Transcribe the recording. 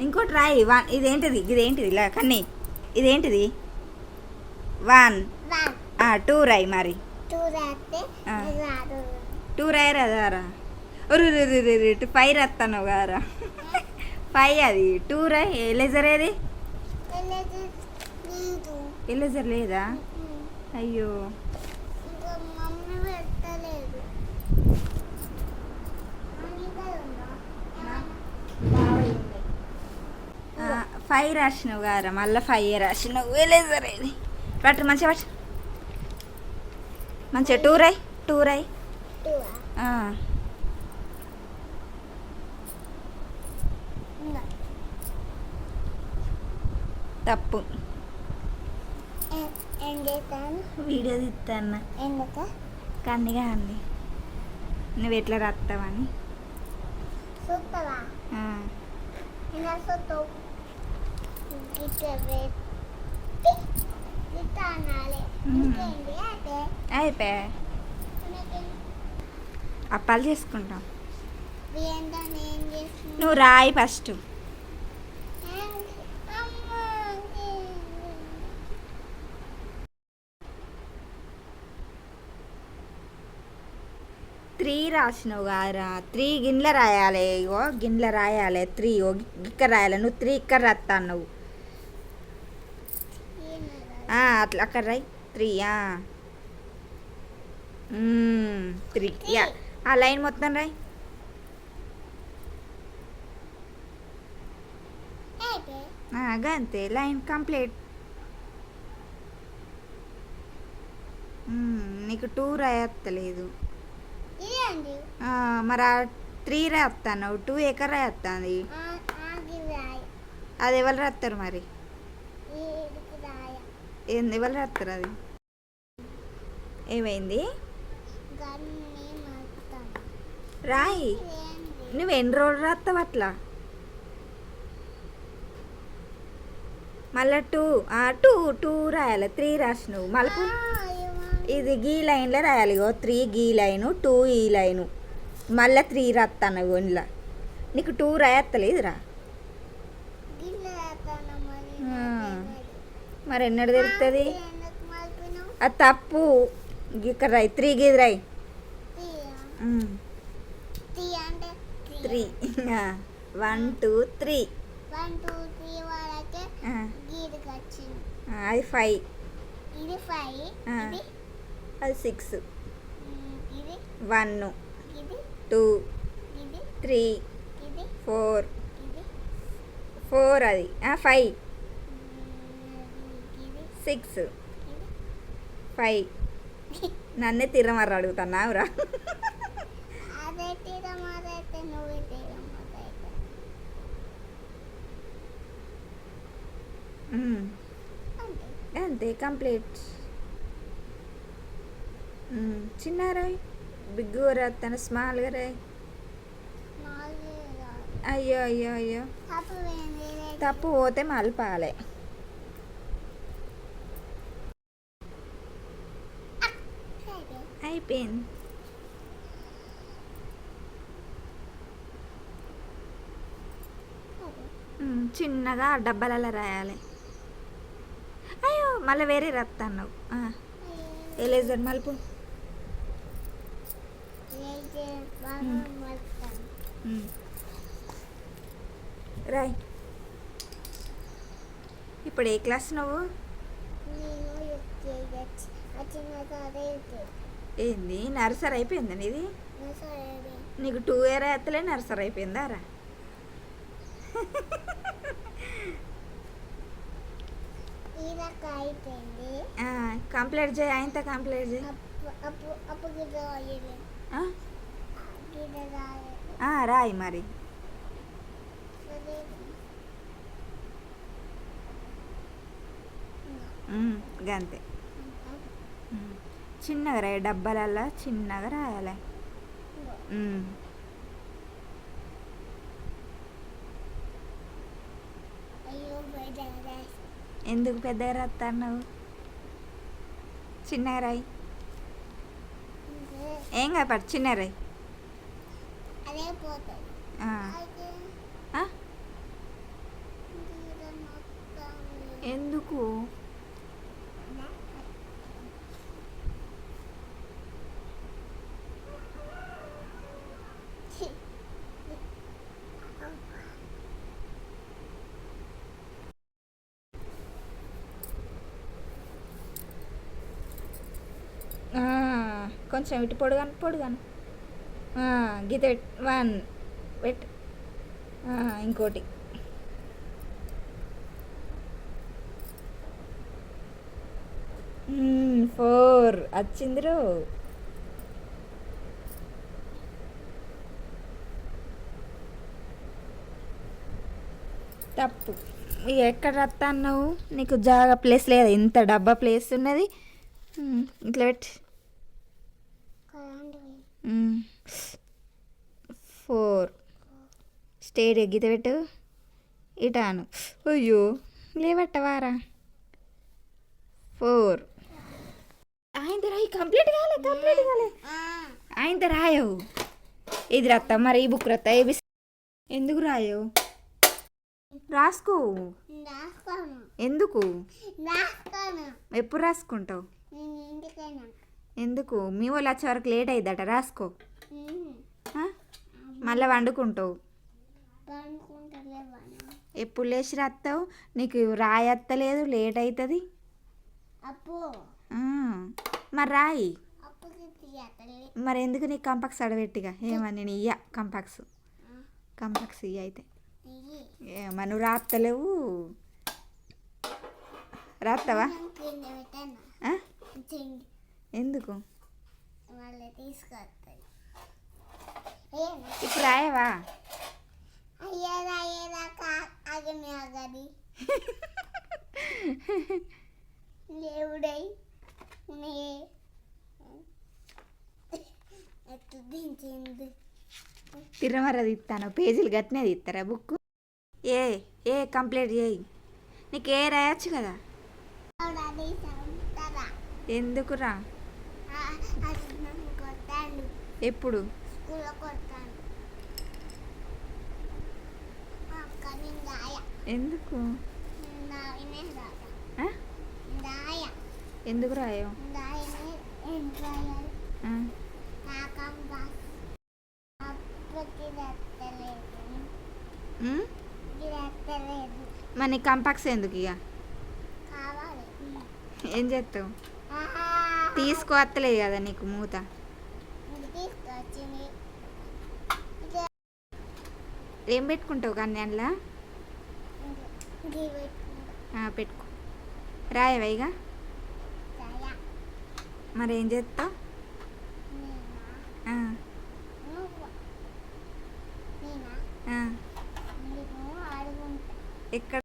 ఇంకోటి రాయి వన్ ఇదేంటిది? ఇదేంటిది? ఇలా కన్నీ. ఇదేంటిది? వన్ టూ రాయి మరి. టూ రాయి రాదారా ఫైవ్ రాస్తాను గారా ఫైవ్ అది. టూ రాయి ఎలేజర్ ఏది? ఎలేజర్ లేదా. అయ్యో. ఫైవ్ రాసినావు గారా మళ్ళీ ఫైవ్ రాసినావు. ఎలేజర్ ఏది పట్టు మంచిగా పట్టు. మంచిగా టూ రాయి టూ రాయి. టూ ఆ? ఆ. ఉందా? తప్పు. వీడియో తీస్తాన్న ఎందుకు కన్నిగా అంది. నువ్వు ఎట్లా రాస్తావని చూస్తావా ఆ. ఇలా చూస్తావు ఇట్లా పెట్టి ఇట్లా అనాలి మ్మ్. ఇంకేంటి అంటే Mm. అయిపోయా అప్పాలు చేసుకుంటాం. నువ్వు రాయి ఫస్ట్. త్రీ రాసినావు కారా త్రీ గిన్నెల రాయాలి ఇగో గిన్నెల రాయాలి త్రీ ఓ ఇక్కడ రాయాలి. నువ్వు త్రీ ఇక్కడ రాస్తా నువ్వు అట్లా అక్కడ రాయి త్రీ త్రీ యా ఆ లైన్ మొత్తం ఆ, గంతే లైన్ కంప్లీట్. నీకు టూ రాయత్తలేదు. మరి ఆ త్రీ రాస్తాను టూ ఎక్కడ రాయ. అది ఎవరు రాస్తారు మరి? ఏంది ఎవరు రాస్తారు అది? ఏమైంది? రాయి. నువ్వు ఎన్ని రోజులు రాస్తావు అట్లా? మళ్ళా టూ టూ టూ రాయాలి త్రీ రాసినవు. మలుపు. ఇది గీ లైన్లో రాయాలి ఇగో. త్రీ గీ లైను టూ ఈ లైను. మళ్ళీ త్రీ రాస్తాను ఇంట్లో నీకు టూ రాయత్తలేదురా గిన్నె రాస్తాను మరి ఆ. నాకేమది. మరి ఎన్నడు తెలుస్తుంది అది తప్పు. ఇక్కడ రాయి. త్రీ గీది రాయి. Three. One two three. One two అది ఫైవ్. ఇది ఫైవ్ అది సిక్స్. ఇది one two three four. Four అది. ఫైవ్. సిక్స్. ఫైవ్. నన్నే తిరమర్ర అడుగుతున్నావురా అంతే. కంప్లీట్. ఉమ్, చిన్న రాయ్ బిగ్ రాస్తాను స్మాల్గా రాయ్. అయ్యో అయ్యో అయ్యో. తప్పు వేయండి తప్పు పోతే అయిపోయింది. చిన్నగా డబ్బాలలో రాయాలి. అయ్యో మళ్ళీ వేరే రాస్తాను ఎలేజర్ మలుపు? రాయ్. ఇప్పుడు ఏ క్లాస్ నువ్వు? ఏంది? నర్సరీ అయిపోయిందా నీది? నీకు టూ ఇయర్ ఎత్తలే నర్సరీ అయిపోయిందా? రా. కంప్లీట్ చేయి. ఆయనతో కంప్లీట్ చేయి. రాయి మరి. గంతే. చిన్నగా రాయి డబ్బాలల్లో చిన్నగా రాయాలి. ఎందుకు పెద్దగా రాస్తాను నువ్వు చిన్నగా రాయి. ఏం పట్టు చిన్న రాయి. ఎందుకు ఆ, కొంచెం ఇటు పొడుగాను పొడుగాను. ఆ, గీత వన్ పెట్ ఇంకోటి. ఫోర్. వచ్చిందిరు తప్పు. ఎక్కడ రత్తా అన్నావు నీకు జాగా ప్లేస్ లేదు? ఇంత డబ్బా ప్లేస్ ఉన్నది. ఇట్లా పెట్టి ఫోర్. స్టేట్ గీత పెట్టు. ఇటాను. అయ్యో లేవట్టవారా? ఫోర్. ఆయన రాయి కంప్లీట్ కాలే కంప్లీట్ కాలే. ఆయన రాయవు. ఇది రత్త మరి ఈ బుక్ రత్త ఏబి ఎందుకు రాయవు? రాసుకో. ఎందుకు? ఎప్పుడు రాసుకుంటావు? ఎందుకు? మీ వాళ్ళు వచ్చే వరకు లేట్ అయ్యిద్దట రాసుకో? మళ్ళీ వండుకుంటావు? ఎప్పుడు లేచి రాస్తావు నీకు రాయత్తలేదు లేట్ అవుతుంది మరి రాయి. మరి ఎందుకు నీకు కంపాక్స్ అడబెట్టిగా ఏమని నేను ఇయ్య కంపాక్స్. కంపాక్స్ ఇయ్య అయితే. ఏమా నువ్వు రాత్తలేవు రాస్తావా ఎందుకు? ఏం ఇప్పుడు రాయవా? దేవుడై నే తిరమర తీస్తాను పేజీలు గట్టినే తీస్తారా బుక్? ఏ ఏ కంప్లీట్ చేయి. నీకు ఏ రాయొచ్చు కదా? ఎందుకురా? ఎప్పుడు? ఎందుకు? ఎందుకు రాయవు? దాయనే ఏం రాయాలి? ఆ, నాకం బాస్. అప్పటికి రెత్తలేదు ఉమ్? ఇది రెత్తలేదు మరి నీ కంపాక్స్ ఎందుకు ఇక కావాలి. ఏం చేస్తావు? ఆహా. తీసుకోవత్తలేదు కదా నీకు మూత ఇది తీసుకొచ్చింది ఏం పెట్టుకుంటావు కానీ అందులో పెట్టుకో. రాయవా ఇక దాయ మరి ఏం చేస్తావు ఎక్కడ